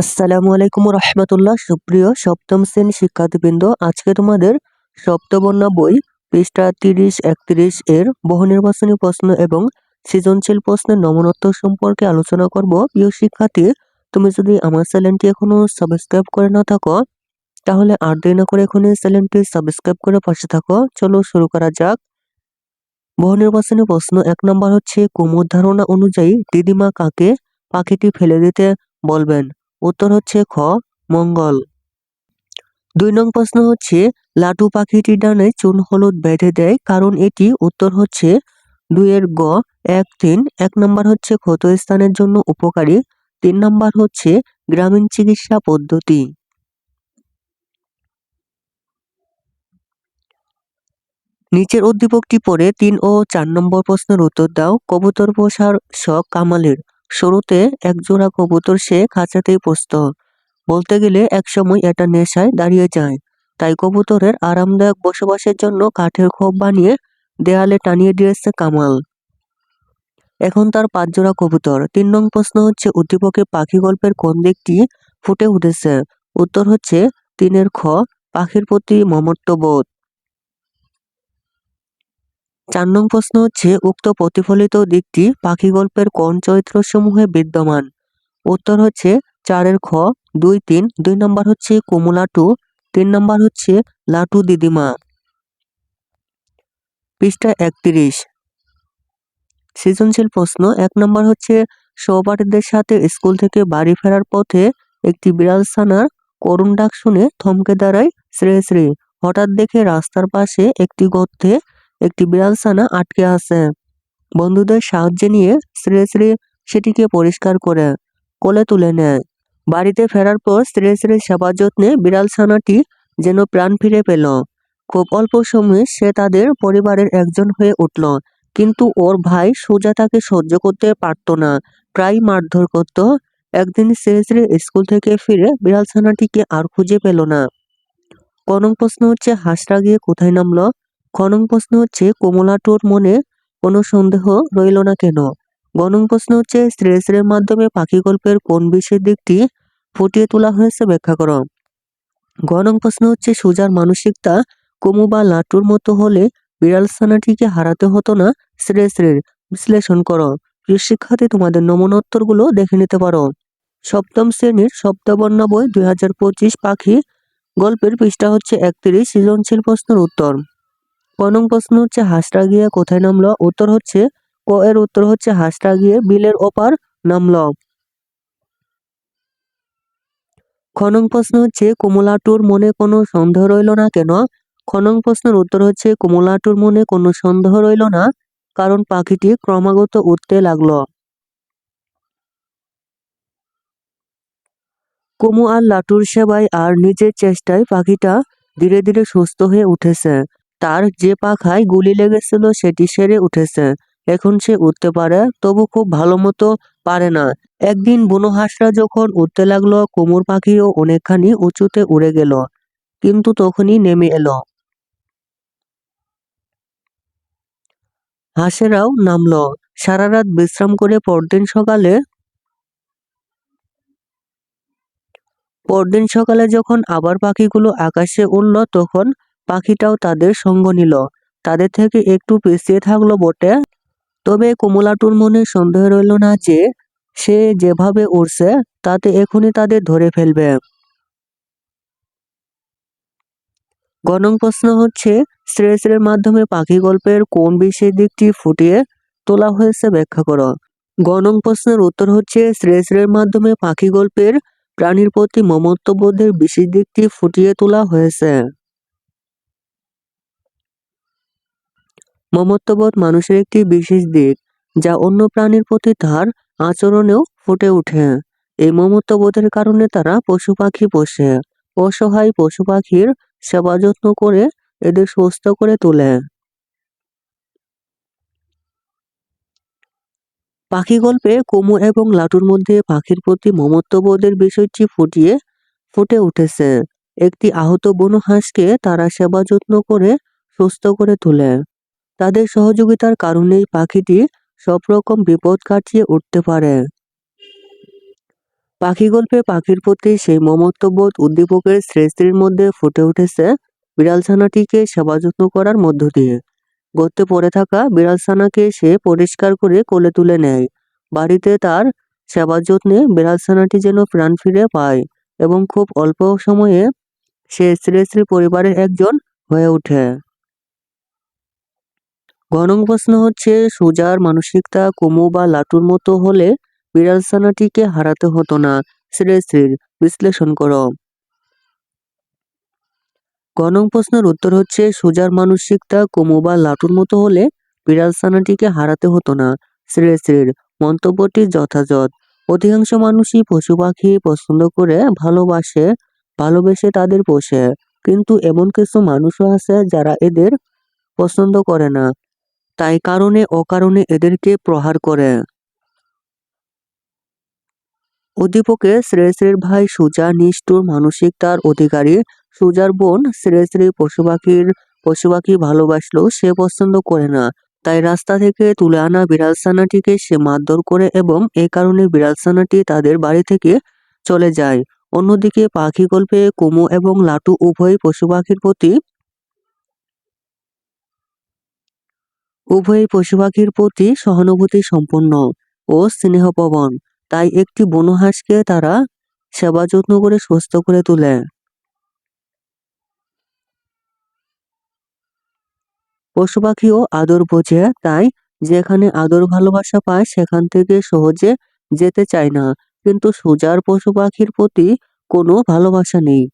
আসসালামু আলাইকুম রহমতুল্লাহ সুপ্রিয় সপ্তম শ্রেণি শিক্ষার্থীবৃন্দ, আজকে তোমাদের সপ্তবর্ণা বই, পৃষ্ঠা তিরিশ, একত্রিশ এর বহু নির্বাচনী প্রশ্ন এবং সৃজনশীল প্রশ্নের নমনত্ব সম্পর্কে আলোচনা করব। প্রিয় শিক্ষার্থী, তুমি যদি আমার চ্যানেলটি এখনও সাবস্ক্রাইব করে না থাকো, তাহলে আর দেরি না করে এখনই চ্যানেলটি সাবস্ক্রাইব করে পাশে থাকো। চলো শুরু করা যাক। বহু নির্বাচনী প্রশ্ন এক নম্বর হচ্ছে, কুমুর ধারণা অনুযায়ী দিদিমা কাকে পাখিটি ফেলে দিতে বলবেন? উত্তর হচ্ছে খ, মঙ্গল। দুই নং প্রশ্ন হচ্ছে, লাটু পাখিটির ডানে চুন হলুদ বেঁধে দেয়, কারণ এটি উত্তর হচ্ছে দুইয়ের গ, এক, তিন। এক নম্বর হচ্ছে ক্ষত স্থানের জন্য উপকারী। তিন নম্বর হচ্ছে গ্রামীণ চিকিৎসা পদ্ধতি। নিচের উদ্দীপকটি পড়ে তিন ও চার নম্বর প্রশ্নের উত্তর দাও। কবুতর পোষার শখ কামালের। শুরুতে একজোড়া কবুতর সে খাঁচাতেই পোষত বলতে গেলে একসময় এটা নেশায় দাঁড়িয়ে যায়। তাই কবুতরের আরামদায়ক বসবাসের জন্য কাঠের খোপ বানিয়ে দেয়ালে টানিয়ে দিয়েছে কামাল। এখন তার পাঁচ জোড়া কবুতর। তিন নং প্রশ্ন হচ্ছে উদ্দীপকে পাখি গল্পের কোন দিকটি ফুটে উঠেছে? উত্তর হচ্ছে, তিনের খ, পাখির প্রতি মমত্ববোধ। চার নং প্রশ্ন হচ্ছে, উক্ত প্রতিফলিত দিকটি পাখি গল্পের কোন চরিত্রসমূহে বিদ্যমান? উত্তর হচ্ছে চারের খ, দুই তিন, দুই নম্বর হচ্ছে কুমুলাটু তিন নম্বর হচ্ছে লাটু দিদিমা। পৃষ্ঠা একত্রিশ। সৃজনশীল প্রশ্ন, এক নম্বর হচ্ছে, সহপাঠীদের সাথে স্কুল থেকে বাড়ি ফেরার পথে একটি বিড়াল ছানার করুণ ডাক শুনে থমকে দাঁড়ায় শ্রী শ্রী। হঠাৎ দেখে রাস্তার পাশে একটি গর্তে একটি বিড়াল ছানা আটকে আছে। বন্ধুদের সাহায্যে নিয়ে শ্রী শ্রী সেটিকে পরিষ্কার করে কোলে তুলে নেয়। বাড়িতে ফেরার পর শ্রী স্ত্রীর সেবা যত্নে বিড়াল ছানাটি যেন প্রাণ ফিরে পেল। খুব অল্প সময়ে সে তাদের পরিবারের একজন হয়ে উঠল, কিন্তু ওর ভাই সোজা তাকে সহ্য করতে পারত না, প্রায় মারধর করত। একদিন শ্রী শ্রী স্কুল থেকে ফিরে বিড়াল ছানাটিকে আর খুঁজে পেল না। কনং প্রশ্ন হচ্ছে হাসরা গিয়ে কোথায় নামলো? খনং প্রশ্ন হচ্ছে কমলাটোর মনে কোনো সন্দেহ রইল না কেন? গণং প্রশ্ন হচ্ছে স্ত্রেসের মাধ্যমে পাখি গল্পের কোন বিশেষ দিকটি ফুটিয়ে তোলা হয়েছে ব্যাখ্যা করো। গণং প্রশ্ন হচ্ছে, সুজার মানসিকতা কুমু বা লাটুর মতো হলে বিড়াল ছানাটিকে হারাতে হতো না? শ্রেশ্রের বিশ্লেষণ করো। প্রিয় শিক্ষার্থী, তোমাদের নমনোত্তরগুলো দেখে নিতে পারো। সপ্তম শ্রেণির সপ্তবর্ণ বই দুই হাজার পঁচিশ পাখি গল্পের পৃষ্ঠা হচ্ছে একত্রিশ সৃজনশীল প্রশ্নের উত্তর। কনং প্রশ্ন হচ্ছে হাঁসটা গিয়ে কোথায় নামলো? উত্তর হচ্ছে ক এর উত্তর হচ্ছে হাঁসটা গিয়ে বিলের ওপার নামল। খনং প্রশ্ন হচ্ছে কুমলাটুর মনে কোনো সন্দেহ রইল না কেন? খনং প্রশ্নের উত্তর হচ্ছে কুমলাটুর মনে কোনো সন্দেহ রইল না, কারণ পাখিটি ক্রমাগত উঠতে লাগল। কুমু আর লাটুর সেবায় আর নিজের চেষ্টায় পাখিটা ধীরে ধীরে সুস্থ হয়ে উঠেছে। তার যে পাখায় গুলি লেগেছিল সেটি সেরে উঠেছে। এখন সে উঠতে পারে, তবু খুব ভালো মতো পারে না। একদিন বুনো হাঁসরা যখন উঠতে লাগল, কোমর পাখিও অনেকখানি উঁচুতে উড়ে গেল, কিন্তু তখনই নেমে এলো। হাঁসেরাও নামলো। সারা রাত বিশ্রাম করে পরদিন সকালে পরদিন সকালে যখন আবার পাখিগুলো আকাশে উঠল তখন পাখিটাও তাদের সঙ্গ নিল। তাদের থেকে একটু পিছিয়ে থাকল বটে। তবে কমলাটুর মনে সন্দেহ রইল না যে, সে যেভাবে উড়ছে, তাতে এখনই তাদের ধরে ফেলবে। গণং প্রশ্ন হচ্ছে শ্রেষ্ঠের মাধ্যমে পাখি গল্পের কোন বিশেষ দিকটি ফুটিয়ে তোলা হয়েছে ব্যাখ্যা করো। গণং প্রশ্নের উত্তর হচ্ছে শ্রেষ্ঠের মাধ্যমে পাখি গল্পের প্রাণীর প্রতি মমত্ববোধের বিশেষ দিকটি ফুটিয়ে তোলা হয়েছে। মমত্ববোধ মানুষের একটি বিশেষ দিক, যা অন্য প্রাণীর প্রতি তার আচরণেও ফুটে ওঠে। এই মমত্ববোধের কারণে তারা পশু পাখি পোষে, অসহায় পশু পাখির সেবা যত্ন করে এদের সুস্থ করে তোলে। পাখি গল্পে কুমু এবং লাটুর মধ্যে পাখির প্রতি মমত্ববোধের বিষয়টি ফুটিয়ে, ফুটে উঠেছে। একটি আহত বনু হাঁসকে তারা সেবা যত্ন করে সুস্থ করে তোলে। তাদের সহযোগিতার কারণেই পাখিটি সব রকম বিপদ কাটিয়ে উঠতে পারে। পাখি গল্পে পাখির প্রতি সেই মমত্ববোধ উদ্দীপকের শ্রেষ্ঠীর মধ্যে ফুটে উঠেছে বিড়াল ছানাটিকে সেবা যত্ন করার মধ্য দিয়ে। গর্তে পড়ে থাকা বিড়াল ছানাকে সে পরিষ্কার করে কোলে তুলে নেয়। বাড়িতে তার সেবা যত্নে বিড়াল ছানাটি যেন প্রাণ ফিরে পায় এবং খুব অল্প সময়ে সে শ্রেষ্ঠী পরিবারের একজন হয়ে ওঠে। গণং প্রশ্ন হচ্ছে, সোজার মানসিকতা কুমু বা লাটুর মতো হলে বিড়াল ছানাটিকে হারাতে হতো না। শ্রেয়শ্রীর বিশ্লেষণ করো। গণং প্রশ্নের উত্তর হচ্ছে, সোজার মানসিকতা কুমু বা লাটুর মতো হলে বিড়াল ছানাটিকে হারাতে হতো না। শ্রেয়শ্রীর মন্তব্যটি যথাযথ। অধিকাংশ মানুষই পশু পাখি পছন্দ করে ভালোবাসে, ভালোবেসে তাদের পোষে। কিন্তু এমন কিছু মানুষও আছে যারা এদের পছন্দ করে না। তাই কারণে অকারণে এদেরকে প্রহার করে। উদ্দীপকে শ্রেয়শ্রীর ভাই সুজা নিষ্ঠুর মানসিকতার অধিকারী সুজার বোন শ্রেয়শ্রী পশু পাখির পশু পাখি ভালোবাসলেও সে পছন্দ করে না। তাই রাস্তা থেকে তুলে আনা বিড়াল ছানাটিকে সে মারধর করে এবং এ কারণে বিড়াল ছানাটি তাদের বাড়ি থেকে চলে যায়। অন্যদিকে পাখি গল্পে কুমু এবং লাটু উভয় পশু পাখির প্রতি উভয় পশু পাখির প্রতি সহানুভূতি সম্পন্ন ও স্নেহপবন তাই একটি বনহাঁসকে তারা সেবা যত্ন করে সুস্থ করে তোলে। পশু পাখিও আদর বোঝে, তাই যেখানে আদর ভালোবাসা পায়, সেখান থেকে সহজে যেতে চায় না। কিন্তু সোজার পশু পাখির প্রতি কোনো ভালোবাসা নেই।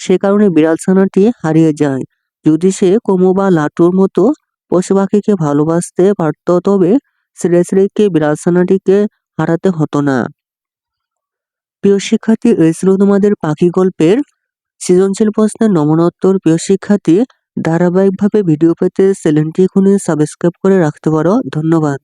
সে কারণে বিড়াল ছানাটি হারিয়ে যায়। যদি সে কোমো বা লাটুর মতো পশু পাখিকে ভালোবাসতে পারত তবে শ্রী শ্রীকে ছানাটিকে হারাতে হতো না। প্রিয় শিক্ষার্থী, এই ছিল তোমাদের পাখি গল্পের সৃজনশীল প্রশ্নের নমনোত্তর। প্রিয় শিক্ষার্থী, ধারাবাহিকভাবে ভিডিও পেতে চ্যানেলটি এখনই সাবস্ক্রাইব করে রাখতে পারো। ধন্যবাদ।